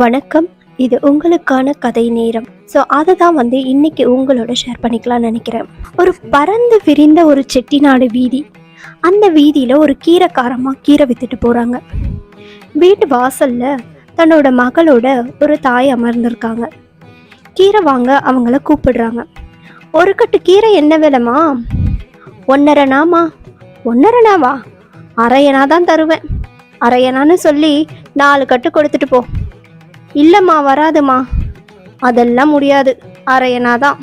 வணக்கம். இது உங்களுக்கான கதை நேரம். ஸோ அதை தான் வந்து இன்னைக்கு உங்களோட ஷேர் பண்ணிக்கலாம்னு நினைக்கிறேன். ஒரு பறந்து விரிந்த ஒரு செட்டிநாடு வீதி. அந்த வீதியில் ஒரு கீரைக்காரமாக கீரை வித்துட்டு போகிறாங்க வீட்டு வாசலில் தன்னோட மகளோட ஒரு தாய் அமர்ந்திருக்காங்க. கீரை வாங்க அவங்கள கூப்பிடுறாங்க. ஒரு கட்டு கீரை என்ன விலைமா ஒன்னரைனாமா ஒன்னரைனாவா அரையனா தான் தருவேன். அரையனான்னு சொல்லி நாலு கட்டு கொடுத்துட்டு போ. இல்லைம்மா வராதுமா அதெல்லாம் முடியாது. அரையனா தான்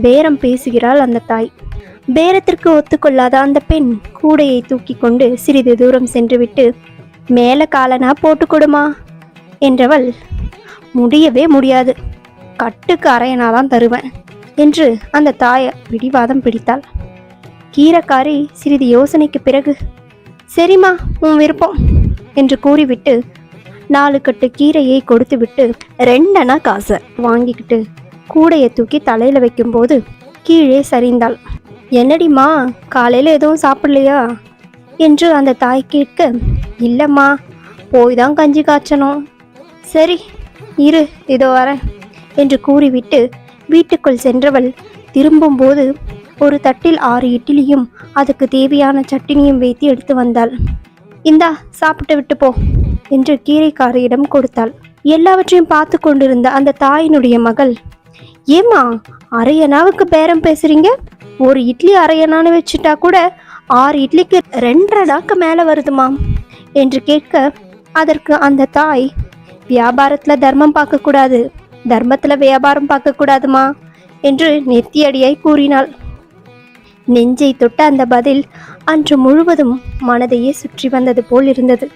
பேரம் பேசுகிறாள் அந்த தாய். பேரத்திற்கு ஒத்துக்கொள்ளாத அந்த பெண் கூடையை தூக்கி கொண்டு சிறிது தூரம் சென்றுவிட்டு மேலே காலனா போட்டு கொடுமா? என்றவள் முடியவே முடியாது. கட்டுக்கு அரையனா தான் தருவேன். என்று அந்த தாயை பிடிவாதம் பிடித்தாள். கீரைக்காரி சிறிது யோசனைக்கு பிறகு சரிம்மா உன் விருப்பம் என்று கூறிவிட்டு நாலு கட்டு கீரையை கொடுத்துவிட்டு ரெண்டனா காசை வாங்கிக்கிட்டு கூடையை தூக்கி தலையில் வைக்கும்போது கீழே சரிந்தாள். என்னடிம்மா காலையில் எதுவும் சாப்பிடலையா? என்று அந்த தாய் கேட்க இல்லைம்மா போய் தான் கஞ்சி காய்ச்சணும். சரி இரு இதோ வரேன் என்று கூறிவிட்டு வீட்டுக்குள் சென்றவள் திரும்பும்போது ஒரு தட்டில் ஆறு இட்லியும் அதுக்கு தேவையான சட்டினியும் வைத்து எடுத்து வந்தாள். இந்தா சாப்பிட்டு விட்டு போ என்று கீரைக்காரியிடம் கொடுத்தாள். எல்லாவற்றையும் பார்த்து கொண்டிருந்த அந்த தாயினுடைய மகள் ஏம்மா அரையனாவுக்கு பேரம் பேசுறீங்க? ஒரு இட்லி அரையனான்னு வச்சுட்டா கூட ஆறு இட்லிக்கு ரெண்டரைடாக்கு மேலே வருதுமா? என்று கேட்க அதற்கு அந்த தாய் வியாபாரத்தில் தர்மம் பார்க்கக்கூடாது தர்மத்தில் வியாபாரம் பார்க்கக்கூடாதுமா? என்று நெத்தியடியாய் கூறினாள். நெஞ்சை தொட்ட அந்த பதில் அன்று முழுவதும் மனதையே சுற்றி வந்தது போல் இருந்தது.